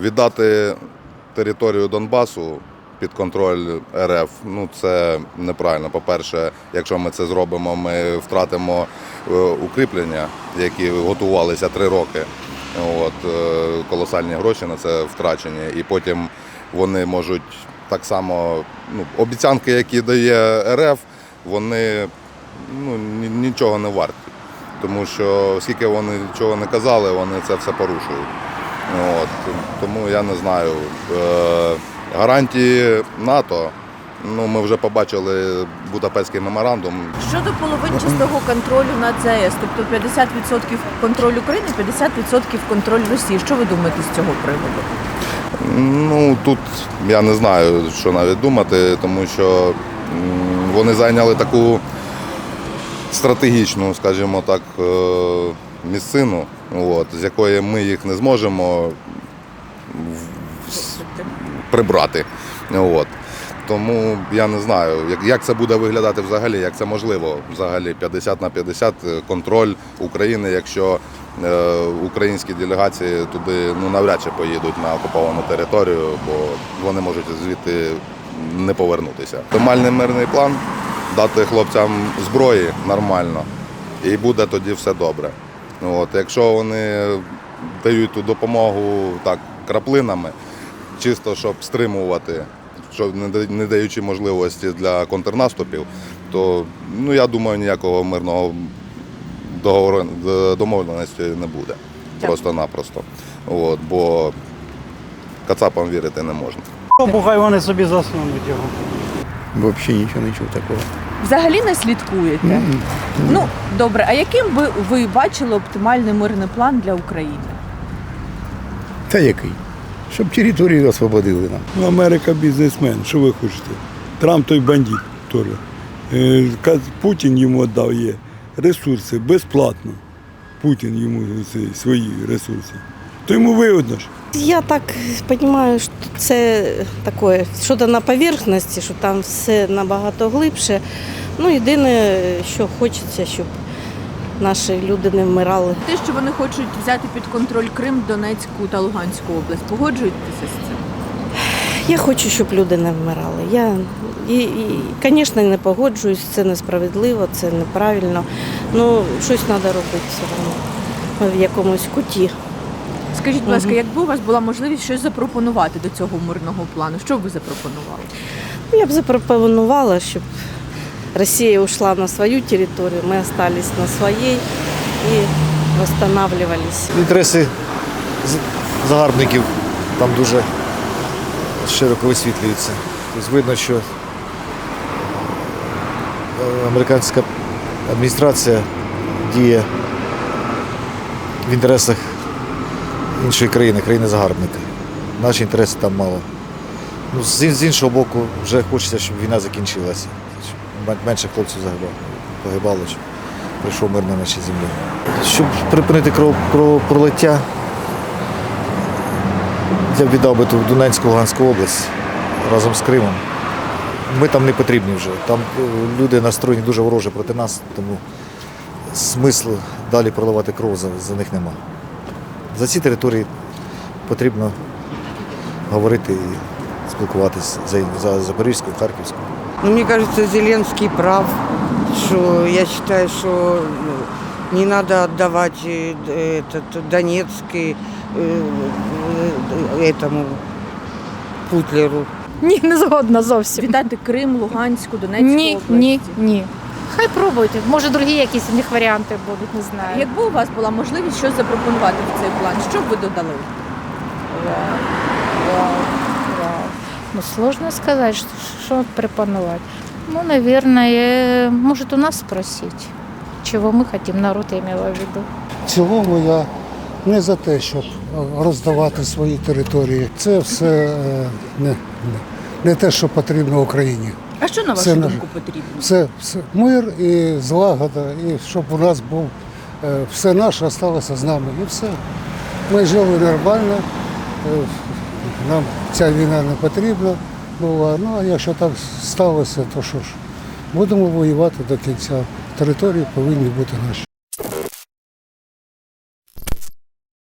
Віддати територію Донбасу під контроль РФ, ну це неправильно. По-перше, якщо ми це зробимо, ми втратимо е, укріплення, які готувалися три роки. От, е, колосальні гроші на це втрачені. І потім вони можуть так само, ну, обіцянки, які дає РФ, вони ну, нічого не варті. Тому що скільки вони нічого не казали, вони це все порушують. От, тому я не знаю. Е, гарантії НАТО, ну ми вже побачили Будапештський меморандум. Щодо половинчастого контролю над ЗАЕС, тобто 50% контроль України, 50% контроль Росії. Що ви думаєте з цього приводу? Ну тут я не знаю, що навіть думати, тому що вони зайняли таку стратегічну, скажімо так, е, місцину, от, з якої ми їх не зможемо прибрати. От. Тому я не знаю, як, це буде виглядати взагалі, як це можливо взагалі 50 на 50 контроль України, якщо е, українські делегації туди ну, навряд чи поїдуть на окуповану територію, бо вони можуть звідти не повернутися. Нормальний мирний план дати хлопцям зброї нормально, і буде тоді все добре. От, якщо вони дають ту допомогу так краплинами, чисто щоб стримувати, щоб не даючи можливості для контрнаступів, то ну я думаю, ніякого мирного договору домовленості не буде. Просто-напросто. От, бо кацапам вірити не можна. Бо хай вони собі засунуть його. Взагалі нічого не чув такого. Взагалі не слідкуєте? Ну добре, а яким би ви бачили оптимальний мирний план для України? Та який? Щоб територію освободили нам. Ну, Америка бізнесмен, що ви хочете? Трамп той бандит теж. Е, Путін йому віддав є ресурси безплатно. Путін йому свої ресурси. То йому вигодно ж. Я так розумію, що це таке, що-то на поверхності, що там все набагато глибше. Ну, єдине, що хочеться, щоб наші люди не вмирали. Те, що вони хочуть взяти під контроль Крим, Донецьку та Луганську область, погоджуєтеся з цим? Я хочу, щоб люди не вмирали. Я, і, і, звісно, не погоджуюсь, це несправедливо, це неправильно. Ну, щось треба робити все одно в якомусь куті. Скажіть, будь ласка, якби у вас була можливість щось запропонувати до цього мирного плану, що б ви запропонували? Ну, Я б запропонувала, щоб Росія ушла на свою територію, ми залишились на своїй і восстанавливались. Інтереси загарбників там дуже широко висвітлюються. Тобто видно, що е, американська адміністрація діє в інтересах іншої країни, країни загарбника. Наші інтереси там мало. Ну, з, іншого боку, вже хочеться, щоб війна закінчилася. Щоб менше хлопців загибало, погибало, щоб прийшов мир на нашій землі. Щоб припинити кров, кровопролиття, я б віддав би ту Донецьку Луганську область разом з Кримом. Ми там не потрібні вже. Там е, люди настроєні дуже вороже проти нас, тому смислу далі проливати кров за, за них нема. За ці території потрібно говорити і спілкуватися за, за Запорізьку, Харківську. Ну, мне кажется, Зеленский прав, что я считаю, что ну, не надо отдавать э, д- этот Донецк и, э, э, этому Путлеру. Ні, не згодна зовсім. Віддати Крим, Луганську, Донецьку Ні, області? ні, ні. Хай пробують. Може, другі якісь у них варіанти будуть, не знаю. Якби у вас була можливість щось запропонувати в цей план, що б ви додали? Вау, вау, вау. Ну, сложно сказать, что, что пропоновать. Ну, наверное, может у нас спросить, чего мы хотим, народ я имела в виду. В цілому я не за те, щоб роздавати свої території. Це все е, не, не, не те, що потрібно Україні. А що на вашу Це думку потрібно? Все, все мир і злагода, і щоб у нас був е, все наше залишилося з нами. І все. Ми жили нормально, е, нам ця війна не потрібна була. Ну а якщо так сталося, то що ж, будемо воювати до кінця. Території повинні бути наші.